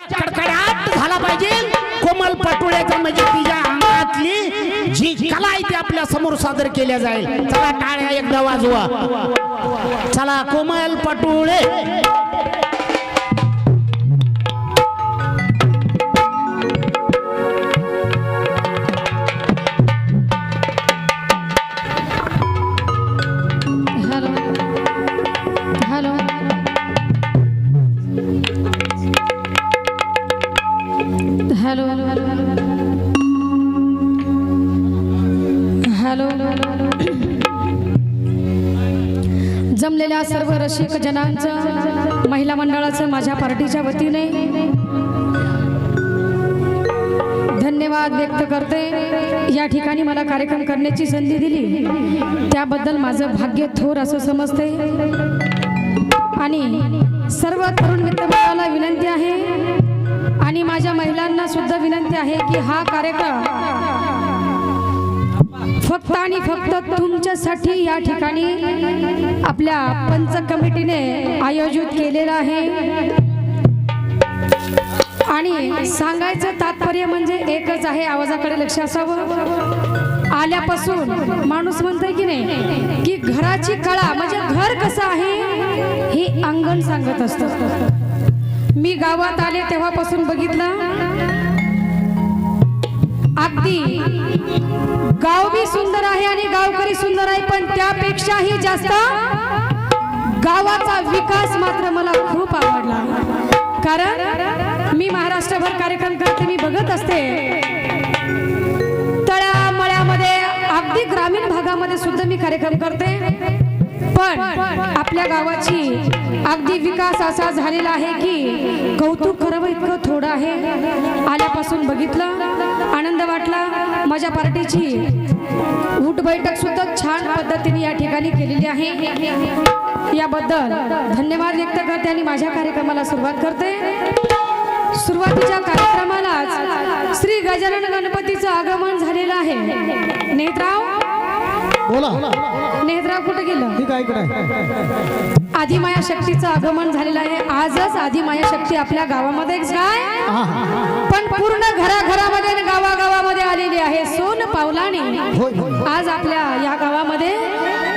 कडकडाट झाला पाहिजे. कोमल पटोळ्याचा म्हणजे तिच्या अंगातली जी कला आहे ती आपल्यासमोर सादर केल्या जाईल. चला टाळ्या एकदा वाजवा. चला कोमल पटोळे. सर्व रसिक जनांचं महिला मंडळाचं माझ्या पार्टीच्या वतीने. धन्यवाद व्यक्त करते. या ठिकाणी मला कार्यक्रम करण्याची संधी दिली. त्याबद्दल माझं भाग्य थोर असं समजते. आणि सर्व तरुण मित्रमंडळाला विनंती आहे. आणि माझ्या महिलांना सुद्धा विनंती आहे की हा कार्यक्रम फक्त आणि फक्त तुमच्यासाठी या ठिकाणी आपल्या पंच कमिटीने आयोजित केलेलं आहे. आणि सांगायचं तात्पर्य म्हणजे एकच आहे आवाजाकडे लक्ष असावं. आल्यापासून माणूस म्हणतोय की नाही की घराची कळा म्हणजे घर कसं आहे हे अंगण सांगत असत. मी गावात आले तेव्हापासून बघितलं अगदी. गाव बी सुंदर आहे आणि गावकरी सुंदर आहे पण त्यापेक्षाही जास्त गावाचा विकास मात्र मला खूप आवडला. कारण मी महाराष्ट्रभर कार्यक्रम करते मी बघत असते. तळ्यामळ्यामध्ये अगदी ग्रामीण भागामध्ये सुद्धा मी कार्यक्रम करते. पण आपल्या गावाची अगदी विकास असा झालेला आहे की कौतुक खरं इतकं थोडं आहे. आल्यापासून बघितलं आनंद वाटला. माझ्या पार्टीची उठ बैठक सुद्धा छान पद्धतीने या ठिकाणी केलेली आहे. याबद्दल धन्यवाद व्यक्त करते आणि माझ्या कार्यक्रमाला सुरुवात करते. सुरुवातीच्या कार्यक्रमालाच श्री गजानन गणपतीचं आगमन झालेलं आहे. नेत्राव बोला. नेत्राव कुठे गेलं? ठीक आहे इकडे. आदिमाया शक्तीचं आगमन झालेलं आहे. आजच आदिमाया शक्ती आपल्या गावामध्ये काय. पण पूर्ण घराघरामध्ये आणि गावागावामध्ये आलेली आहे. सोन पावलाने. आज आपल्या या गावामध्ये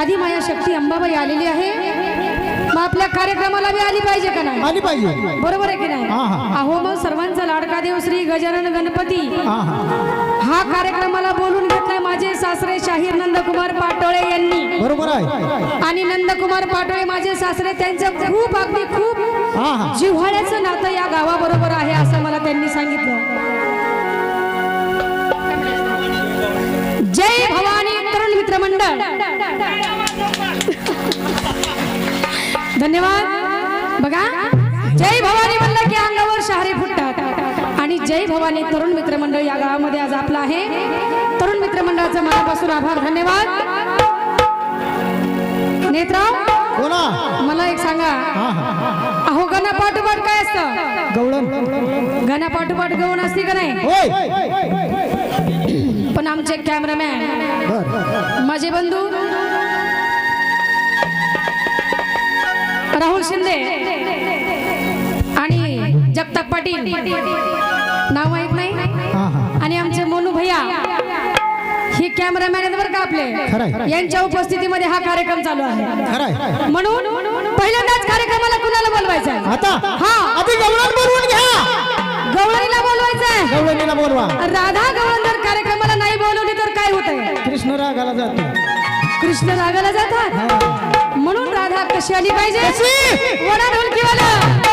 आदिमाया शक्ती अंबाबाई आलेली आहे. मग आपल्या कार्यक्रमाला बी आली पाहिजे का नाही? आली पाहिजे. बरोबर आहे की नाही. अहो मग सर्वांचा लाडका देव श्री गजानन गणपती. हा कार्यक्रमाला बोलून घेतलाय माझे सासरे शाहीर नंदकुमार पाटोळे यांनी. बरोबर आहे. आणि नंदकुमार पाटोळे माझे सासरे त्यांचं खूप अगदी खूप हा हा. जिव्हाळ्याचं नातं या गावाबरोबर आहे असं मला त्यांनी सांगितलं. जय भवानी तरुण मित्र मंडळ. धन्यवाद. बघा जय भवानी म्हणलं की अंगावर शहारे फुटतात. आणि जय भवानी तरुण मित्र मंडळ या गावामध्ये आज आपलं आहे. तरुण मित्र मंडळाचा मनापासून आभार धन्यवाद. नेत्राव बोला. मला एक सांगा. अहो गणा पाठोपाठ काय असतं? गवळण. गणा पाठोपाठ गवण असते का नाही? पण आमचे कॅमेरामॅन माझे बंधू राहुल शिंदे आणि जगताप पाटील. नाव माहीत नाही? आणि आमचे मोनू भैया ही कॅमेरामॅन आहेत बरं का. आपले. यांच्या उपस्थितीमध्ये हा कार्यक्रम चालू आहे. म्हणून पहिल्यांदाच कार्यक्रमाला कुणाला बोलवायचं आहे? आता? हा. आधी गवळण बोलवून घ्या. गवळणीला बोलवायचं आहे. गवळणीला बोलवा. राधा गवळण जर कार्यक्रमाला नाही बोलवली तर काय होतंय? कृष्ण रागाला जातो. कृष्ण रागाला जातात? म्हणून राधा कशी आली पाहिजे? वडा ढोलकीवाला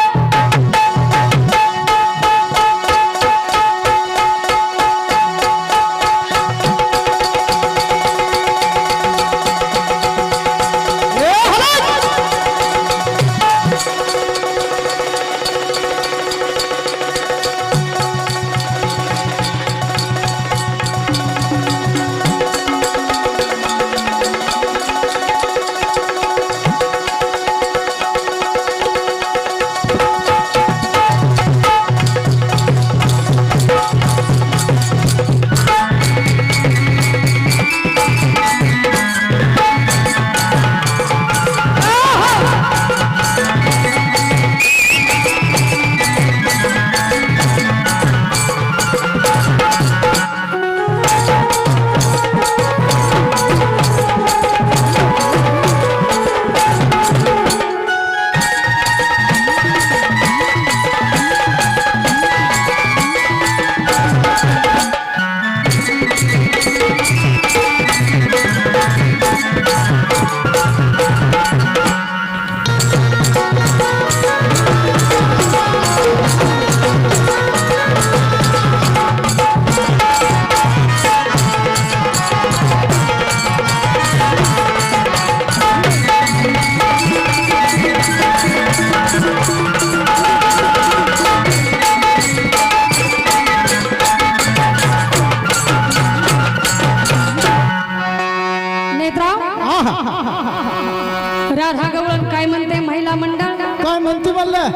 राधा गवळण काय म्हणते महिला मंडळ? काय म्हणते म्हणलं?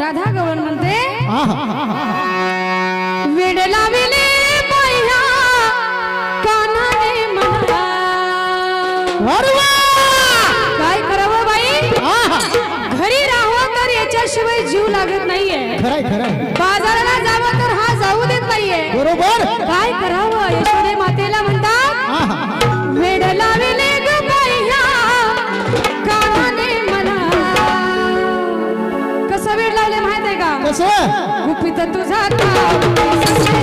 राधा गवळण म्हणते वेडला विले काय करावं हो बाई? घरी तर याच्याशिवाय जीव लागत नाहीये. बाजाराला जावं तर हा जाऊ देत नाहीये. बरोबर. काय करावं हो, यशोदे मातेला म्हणतात वेडला असं? गुपित तुझा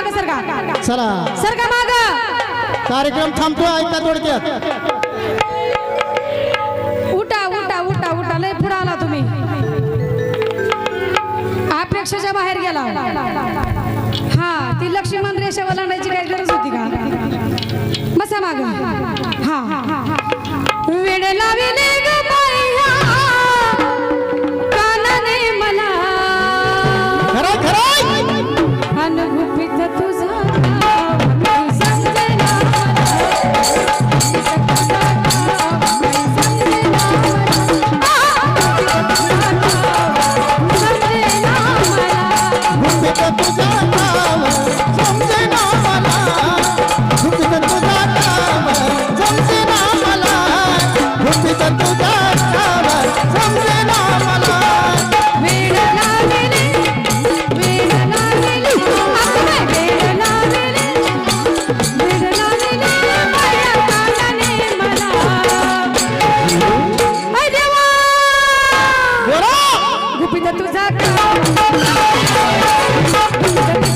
माग सरका. चला. सरका माग. कार्यक्रम थांबतो ऐका थोडक्यात. उठा उठा उठा उठा. लय पुढे आला तुम्ही. अपेक्षाच्या बाहेर गेला. हा ती लक्ष्मण रेषा ओलांडायची काही गरज होती का? बसा माग. हा. वेळ लाविले Thank you.